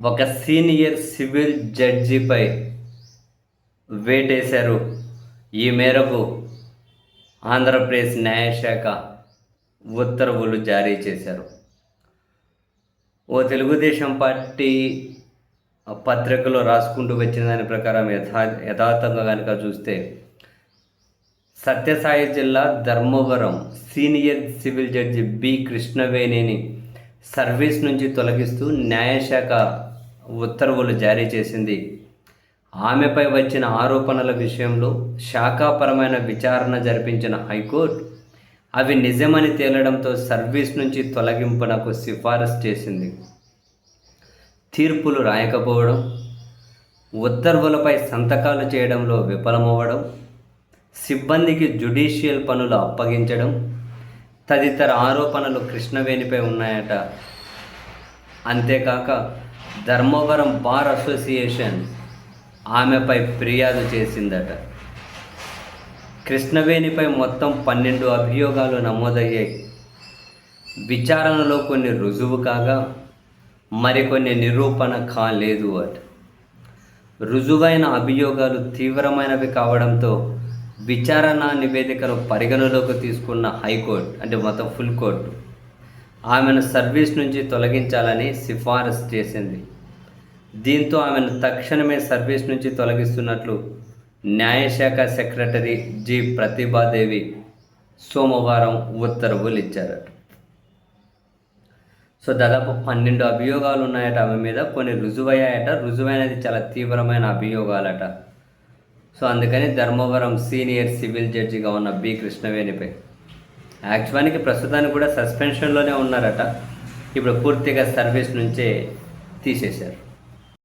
ఒక senior civil జడ్జిపై వేటేశారు. ఈ మేరకు ఆంధ్రప్రదేశ్ న్యాయశాఖ ఉత్తర్వులు జారీ చేశారు. ఓ తెలుగుదేశం పార్టీ పత్రికలో రాసుకుంటూ వచ్చిన దాని ప్రకారం యథా యథార్థంగా కనుక చూస్తే సత్యసాయి జిల్లా Dharmavaram senior civil judge B కృష్ణవేణిని service నుంచి తొలగిస్తూ న్యాయశాఖ ఉత్తర్వులు జారీ చేసింది. ఆమెపై వచ్చిన ఆరోపణల విషయంలో శాఖాపరమైన విచారణ జరిపించిన హైకోర్టు అవి నిజమని తేలడంతో సర్వీస్ నుంచి తొలగింపునకు సిఫారసు చేసింది. తీర్పులు రాయకపోవడం ఉత్తర్వులపై సంతకాలు చేయడంలో విఫలమవ్వడం సిబ్బందికి జుడిషియల్ పనులు అప్పగించడం తదితర ఆరోపణలు కృష్ణవేణిపై ఉన్నాయట. అంతేకాక ధర్మవరం బార్ అసోసియేషన్ ఆమెపై ఫిర్యాదు చేసిందట. కృష్ణవేణిపై మొత్తం పన్నెండు అభియోగాలు నమోదయ్యాయి. విచారణలో కొన్ని రుజువు కాగా మరికొన్ని నిరూపణ కాలేదు అట. రుజువైన అభియోగాలు తీవ్రమైనవి కావడంతో విచారణ నివేదికను పరిగణలోకి తీసుకున్న హైకోర్టు అంటే మొత్తం ఫుల్ కోర్టు ఆమెను సర్వీస్ నుంచి తొలగించాలని సిఫారసు చేసింది. దీంతో ఆమెను తక్షణమే సర్వీస్ నుంచి తొలగిస్తున్నట్లు న్యాయశాఖ సెక్రటరీ జి. ప్రతిభాదేవి సోమవారం ఉత్తర్వులు ఇచ్చారట సో దాదాపు పన్నెండు అభియోగాలు ఉన్నాయట ఆమె మీద. కొన్ని రుజువయ్యాయట. రుజువైనది చాలా తీవ్రమైన అభియోగాలట. సో అందుకని ధర్మవరం సీనియర్ సివిల్ జడ్జిగా ఉన్న బి కృష్ణవేణిపై. యాక్చువానికి ప్రస్తుతానికి కూడా సస్పెన్షన్లోనే ఉన్నారట. ఇప్పుడు పూర్తిగా సర్వీస్ నుంచే తీసేశారు.